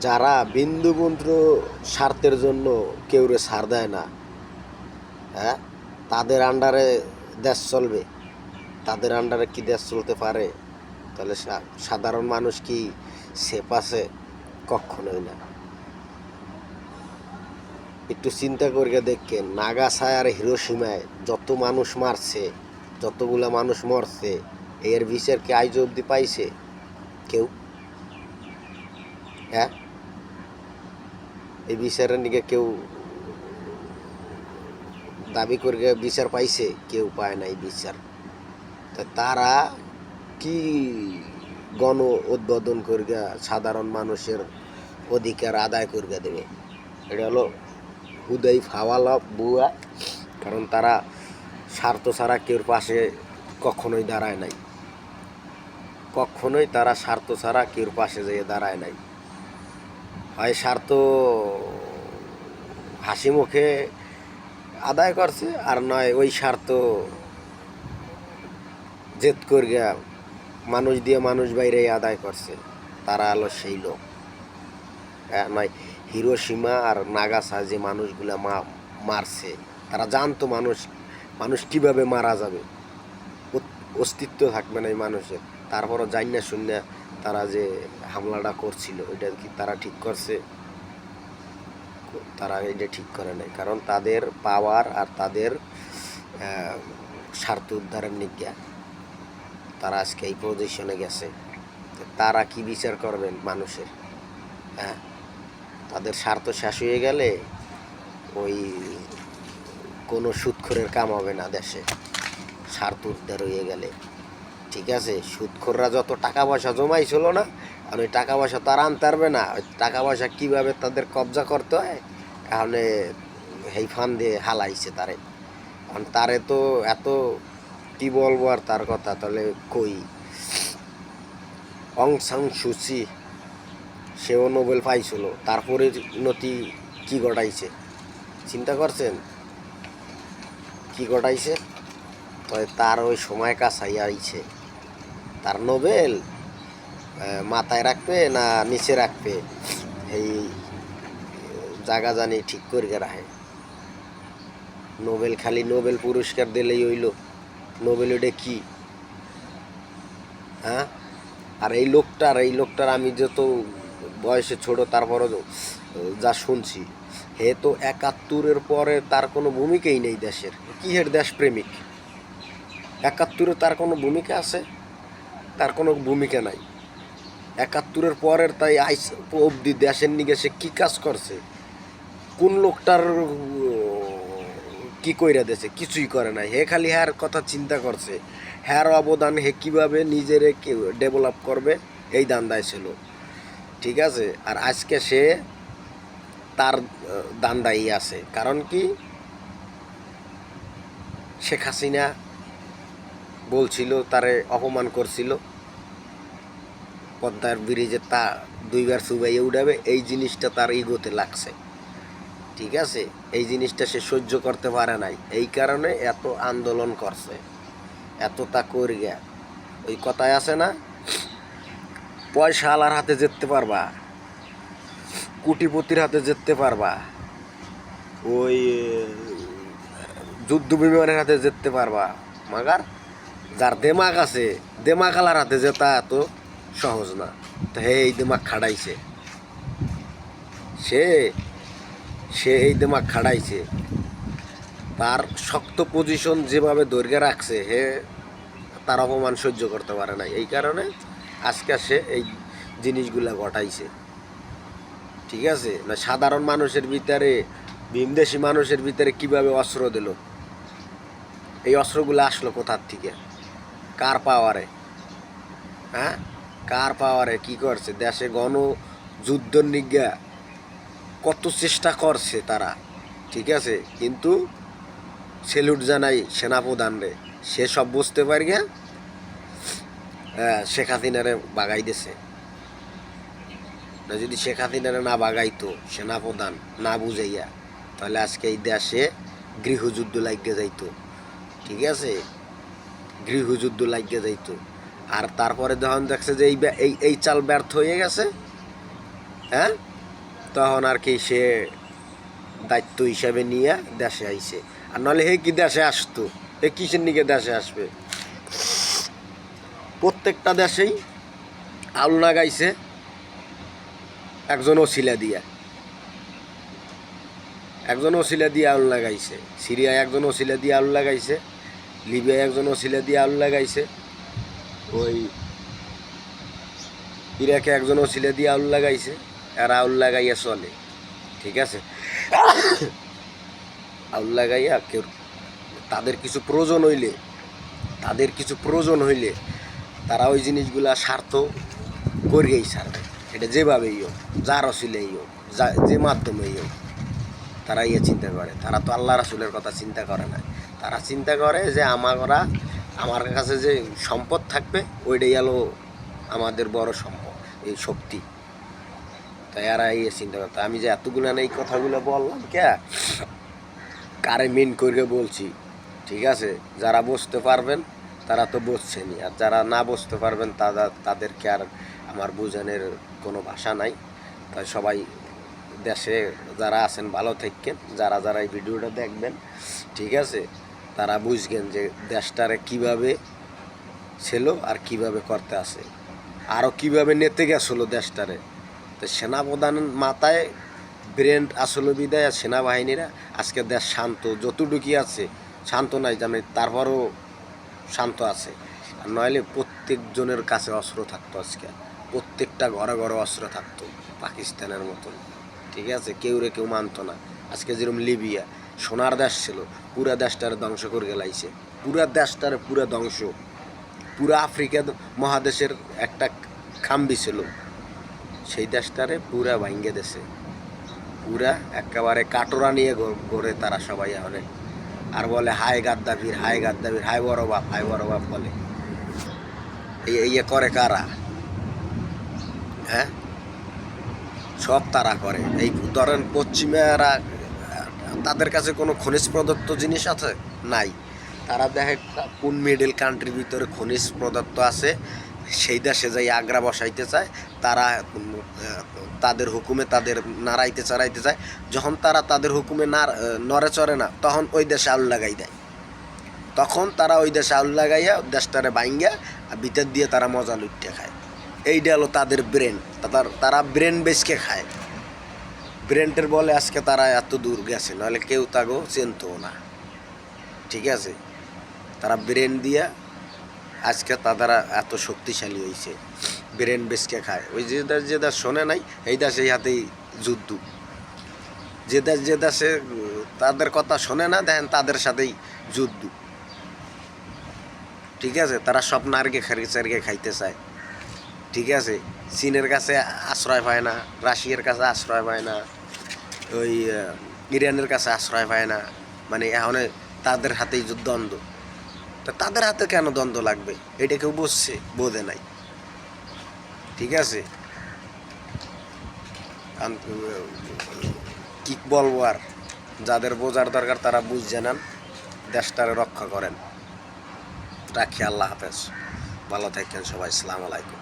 যারা বিন্দু মন্ত্র স্বার্থের জন্য কেউরে ছাড় দেয় না হ্যাঁ? তাদের আন্ডারে দেশ চলবে। তাদের আন্ডারে কি দেশ চলতে পারে? তাহলে সাধারণ মানুষ কি সেফ আছে? কখনোই না। একটু চিন্তা করিয়া দেখেন, নাগাসায় আর হিরোসীমায় যত মানুষ মারছে, যতগুলা মানুষ মরছে, এর বিচার কি আইজ অবধি পাইছে? কেউ? হ্যাঁ? এই বিচারের দিকে কেউ দাবি করে বিচার পাইছে, কেউ পায় নাই বিচার। তা তারা কি গণ উদ্বোধন করিয়া সাধারণ মানুষের অধিকার আদায় করিয়া দেবে? এটা হলো হুদাই ফাওয়ালা বুয়া, কারণ তারা স্বার্থ ছাড়া কেউর পাশে কখনোই দাঁড়ায় নাই। কখনোই তারা স্বার্থ ছাড়া কেউর পাশে যেয়ে দাঁড়ায় নাই। হয় স্বার্থ হাসি মুখে আদায় করছে, আর নয় ওই স্বার্থ জেদ করিয়া মানুষ দিয়ে মানুষ বাইরে আদায় করছে, তারা হলো সেই লোক। হ্যাঁ নয় হিরোসীমা আর নাগাসা যে মানুষগুলা মা, মারছে, তারা জানতো মানুষ মানুষ কীভাবে মারা যাবে, অস্তিত্ব থাকবে না এই মানুষের। তারপরও জানি না শুনে তারা যে হামলাটা করছিল, ওইটা কি তারা ঠিক করছে? তারা এটা ঠিক করে নাই, কারণ তাদের পাওয়ার আর তাদের স্বার্থ উদ্ধারের নিজ্ঞা। তারা আজকে এই পজিশনে গেছে। তারা কি বিচার করবেন মানুষের? হ্যাঁ? তাদের স্বার্থ শেষ হয়ে গেলে ওই কোনো সুৎখরের কাম হবে না দেশে। স্বার্থ উদ্ধার হয়ে গেলে। ঠিক আছে সুৎখররা যত টাকা পয়সা জমাইছিল না, আর ওই টাকা পয়সা তো আর আনতে পারবে না, ওই টাকা পয়সা কীভাবে তাদের কবজা করতে হয়, তাহলে এই ফান দিয়ে হালাইছে তারে। কারণ তারে তো এত কি বলব আর তার কথা, তাহলে কই? অং সাং সুচি সেও নোবেল পাইছিল, তারপরে নতি কি ঘটাইছে? চিন্তা করছেন? কি ঘটাইছে? তবে তার ওই সময় কাছাই আইছে। তার নোবেল মাথায় রাখবে না নিচে রাখবে? এই জায়গা জানি ঠিক করিয়া রাখে। নোবেল খালি নোবেল পুরস্কার দিলেই হইল। নোবেল ওটা কি? হ্যাঁ? আর এই লোকটার এই লোকটার আমি যত বয়সে ছোট, তারপরও যা শুনছি, হে তো একাত্তরের পরে তার কোনো ভূমিকাই নেই দেশের। কি হের দেশপ্রেমিক? একাত্তরে তার কোনো ভূমিকা আছে? তার কোনো ভূমিকা নাই। একাত্তরের পরের তাই আইস অবধি দেশের নিগে সে কী কাজ করছে? কোন লোকটার কি কইরা দেছে কিছুই করে নাই। হে খালি হ্যার কথা চিন্তা করছে। হ্যার অবদান হে কীভাবে নিজেরে ডেভেলপ করবে? এই দান্দায় ছিল। ঠিক আছে? আর আজকে সে তার দান্দাই আছে। কারণ কি? শেখ হাসিনা বলছিল, তারে অপমান করছিল। পদ্মার ব্রিজে তা দুইবার সুবাইয়ে উঠাবে, এই জিনিসটা তার ইগোতে লাগছে। ঠিক আছে? এই জিনিসটা সে সহ্য করতে পারে নাই। এই কারণে এত আন্দোলন করছে। এত তা করিয়া ওই কথায় আছে না, পয়সা আলার হাতে যেতে পারবা, কুটিপতির হাতে যেতে পারবা, ওই যুদ্ধ বিমানের হাতে যেতে পারবা। মাগার, যার দেমাগ আছে, দেমাগ আলার হাতে যেতা এত সহজ না তো হে এই দেমাগ খাড়াইছে। সে সে এই দেমাগ খাড়াইছে। তার শক্ত পজিশন যেভাবে দৈর্ঘ্যে রাখছে, হে, তার অপমান সহ্য করতে পারে না এই কারণে আজকে সে এই জিনিসগুলা ঘটাইছে। ঠিক আছে? না, সাধারণ মানুষের ভিতরে ভীমদেশি মানুষের ভিতরে কীভাবে অস্ত্র দিল? এই অস্ত্রগুলো আসলো কোথার থেকে? কার পাওয়ারে হ্যাঁ? কার পাওয়ারে কি করছে? দেশে গণ যুদ্ধ নিজ্ঞা কত চেষ্টা করছে তারা, ঠিক আছে? কিন্তু সেলুট জানাই সেনাপ্রধান রে সে সব বুঝতে পারি গিয়া শেখ হাসিনারে বাগাই দিছে। না যদি শেখ হাসিনারে না বাগাইতো, সেনাপ্রধান না বুঝাইয়া, তাহলে আজকে এই দেশে গৃহযুদ্ধ লাগিয়ে যাইতো, ঠিক আছে? গৃহযুদ্ধ লাগিয়ে যাইতো। আর তারপরে যখন দেখছে যে এই এই চাল ব্যর্থ হয়ে গেছে হ্যাঁ? তখন আর কি সে দায়িত্ব হিসাবে নিয়ে দেশে আইছে। আর নাহলে হে কি দেশে আসতো? হে কিসের নিকে দেশে আসবে? প্রত্যেকটা দেশেই আলনা গাইছে একজন ওসিলা দিয়া। একজন ওসিলা দিয়ে আলু লাগাইছে সিরিয়ায় একজন ওসিলা দিয়ে আলু লাগাইছে লিবিয়ায় একজন ওসিলা দিয়ে আলু লাগাইছে ওই ইরাকে একজন ওসিলা দিয়ে আউল লাগাইছে, আর আউল লাগাইয়া চলে, ঠিক আছে? আউল লাগাইয়া কেউ, তাদের কিছু প্রয়োজন হইলে, তাদের কিছু প্রয়োজন হইলে তারা ওই জিনিসগুলা স্বার্থ করিয়েই ছাড়বে। এটা যেভাবেই হোক, যার অসিলেই হোক, যা, যে মাধ্যমেই হোক তারা ইয়ে চিন্তা করে। তারা তো আল্লাহ রাসুলের কথা চিন্তা করে না। তারা চিন্তা করে যে আমারা আমার কাছে যে সম্পদ থাকবে, ওইটাই হলো আমাদের বড় সম্পদ, এই শক্তি। তাই এরা এই চিন্তা করে তা আমি যে এতগুলো এই কথাগুলো বললাম কে? কারে মিন করে বলছি, ঠিক আছে? যারা বুঝতে পারবেন, তারা তো বুঝছেনই। আর যারা না বুঝতে পারবেন তারা তাদেরকে আর আমার বোঝানোর কোনো ভাষা নাই। তাই সবাই দেশে যারা আছেন, ভালো থাকেন। যারা যারা এই ভিডিওটা দেখবেন, ঠিক আছে? তারা বুঝবেন যে দেশটারে কীভাবে ছিল আর কীভাবে করতে আসে আরও কীভাবে নেতে গেছিল দেশটারে। তো সেনাপ্রধানের মাথায় ব্রেন আসলে বিদায়, আর সেনাবাহিনীরা আজকে দেশ শান্ত, যতটুকুই আছে শান্ত নাই জানে তারপরও শান্ত আছে। আর নইলে প্রত্যেকজনের কাছে অস্ত্র থাকতো আজকে। প্রত্যেকটা ঘরে ঘরে অস্ত্র থাকতো পাকিস্তানের মতন। ঠিক আছে? কেউ রে কেউ মানত না। আজকে যেরকম লিবিয়া সোনার দেশ ছিল, পুরা দেশটার ধ্বংস করে গেলাইছে। পুরা দেশটার পুরা ধ্বংস। পুরা আফ্রিকা মহাদেশের একটা খাম্বি ছিল। সেই দেশটারে পুরা ভাঙ্গে দেশে পুরা একেবারে কাটোরা নিয়ে ঘোরে তারা সবাই অনেক আর বলে হাই গাদ্দাফির হাই গাদ্দাফির হাই বড় বাপ হাই বড় বাপ বলে। ইয়ে করে কারা? হ্যাঁ? সব তারা করে। এই ধরেন পশ্চিমেরা তাদের কাছে কোনো খনিজ প্রদত্ত জিনিস আছে? নাই। তারা দেখে কোন মিডল কান্ট্রির ভিতরে খনিজ পদার্থ আছে, সেই দেশে যাই আগ্রা বসাইতে চায়, তারা, তাদের হুকুমে তাদের নাড়াইতে চড়াইতে চায়। যখন তারা তাদের হুকুমে না, নড়ে চড়ে না, তখন ওই দেশে আলু লাগাই দেয়। তখন তারা ওই দেশে আলু লাগাইয়া দেশটারে বাইঙ্গা আর ভিতর দিয়ে তারা মজা লুটতে খায়। এইটা হলো তাদের ব্রেন তার, তারা ব্রেন বেচকে খায়। ব্রেনটের বলে আজকে তারা এত দূর গেছে, নাহলে কেউ তাগো চিনতও না। ঠিক আছে? তারা ব্রেন দিয়া আজকে তারা এত শক্তিশালী হয়েছে ব্রেন বেচকে খায়। ওই যে দেশ যে দেশ শোনে নাই, এই দেশ এই হাতেই যুদ্ধ। যে দাস, যে দাসে, তাদের কথা শোনে না, দেখেন তাদের সাথেই যুদ্ধ। ঠিক আছে? তারা সব নারকে খারি চারকে খাইতে চায়। ঠিক আছে? চীনের কাছে আশ্রয় পায় না, রাশিয়ার কাছে আশ্রয় পায় না। ওই ইরানের কাছে আশ্রয় পায় না। মানে এখন তাদের হাতেই দ্বন্দ্ব, তা তাদের হাতে কেন দ্বন্দ্ব লাগবে? এটা কেউ বুঝছে বোধে নাই। ঠিক আছে? কি বলব আর? যাদের বোঝার দরকার তারা বুঝ জানান দেশটারে রক্ষা করেন। রাখি, আল্লাহ হাফেজ। ভালো থাকেন সবাই সালাম আলাইকুম।